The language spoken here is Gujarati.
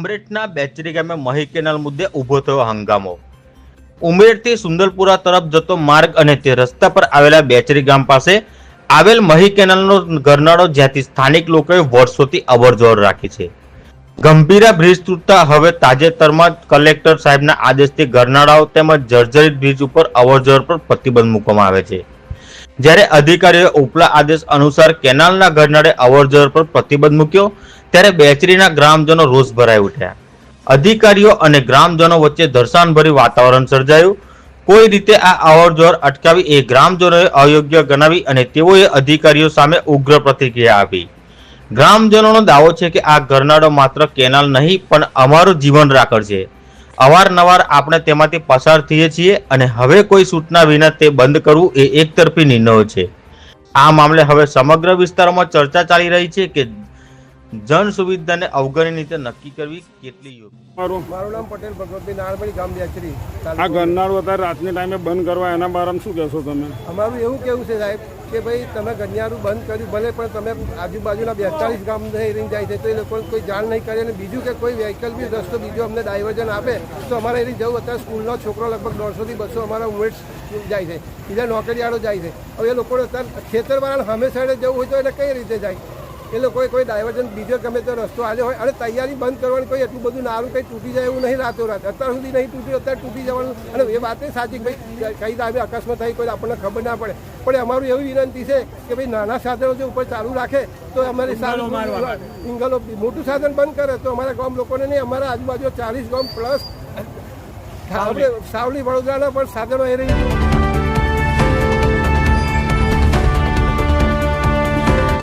ઉમરેઠના બેચરી ગામે મહી કેનાલ મુદ્દે ઊભો થયો હંગામો. ઉમરેઠથી સુંદરપુરા તરફ જતો માર્ગ અને તે રસ્તા પર આવેલા બેચરી ગામ પાસે આવેલ મહી કેનાલનો ગરનાળો જ્યાંથી સ્થાનિક લોકોએ વર્ષોથી અવરજવર રાખી છે. ગંભીરા બ્રિજ તૂટતા હવે તાજેતરમાં કલેક્ટર સાહેબના આદેશથી ગરનાળાઓ તેમજ જર્જરિત બ્રિજ ઉપર અવરજવર પર પ્રતિબંધ મૂકવામાં આવે છે. જ્યારે અધિકારીઓએ ઉપલા આદેશ અનુસાર કેનાલના ગરનાળે અવરજવર પર પ્રતિબંધ મૂક્યો, ત્યારે બેચરીના ગ્રામજનો રોષ ભરાઈ ઉઠ્યા. અધિકારીઓ અને ગ્રામજનો વચ્ચે દર્શાનભર્યું વાતાવરણ સર્જાયું. કોઈ રીતે આ અવરજવર અટકાવી એ ગ્રામજનોએ અયોગ્ય ગણાવી અને તેઓએ અધિકારીઓ સામે ઉગ્ર પ્રતિક્રિયા આપી. ગ્રામજનોનો દાવો છે કે આ ગરનાળો માત્ર કેનાલ નહીં, પણ અમારું જીવન રાખડ છે અવારનવાર આપણે તેમાંથી પસાર થઈએ છીએ અને હવે કોઈ સૂચના વિના તે બંધ કરવું એ એકતરફી નિર્ણયો છે. આ મામલે હવે સમગ્ર વિસ્તારોમાં ચર્ચા ચાલી રહી છે કે જન સુવિધાને અવગણી રીતે નક્કી કરવી કેટલી યોગ્ય? મારું. મારું નામ પટેલ ભગવતભાઈ નારબડી ગામ બેચરી આ ગરનાળું અત્યારે રાતની ટાઈમે બંધ કરવા એના બારામાં શું કહેશો તમે? અમારું એવું કેવું છે સાહેબ કે ભાઈ તમે ગનિયારું બંધ કર્યું ભલે પણ તમે આજુબાજુના બેતાલીસ ગામ રહી જાય છે તો એ લોકોને કોઈ જાણ નહીં કરી અને બીજું કે કોઈ વ્હીકલ બી રસ્તો બીજો અમને ડાયવર્ઝન આપે તો અમારે એની જવું અત્યારે સ્કૂલનો છોકરો લગભગ દોઢસોથી બસો અમારા ઉમેટ જાય છે બીજા નોકરીયાળો જાય છે. હવે એ લોકોને અત્યારે ખેતરવાળાને હંમેશા સાઈડે જવું હોય તો એટલે કઈ રીતે જાય? એ લોકોએ કોઈ ડાયવર્જન બીજો ગમે તે રસ્તો આવ્યો હોય અને તૈયારી બંધ કરવાની કોઈ એટલું બધું નારું કંઈ તૂટી જાય એવું નહીં રાતો રાત. અત્યાર સુધી નહીં તૂટ્યું અત્યારે તૂટી જવાનું. અને એ વાત સાચી ભાઈ કઈ દાવે અકસ્માત થઈ કોઈ આપણને ખબર ના પડે. પણ અમારું એવી વિનંતી છે કે ભાઈ નાના સાધનો જે ઉપર ચાલુ રાખે તો અમારે સારું સિંગલો મોટું સાધન બંધ કરે તો અમારા ગામ લોકોને નહીં અમારા આજુબાજુ ચાલીસ ગામ પ્લસ સાવલી વડોદરાના પણ સાધનો એ રહી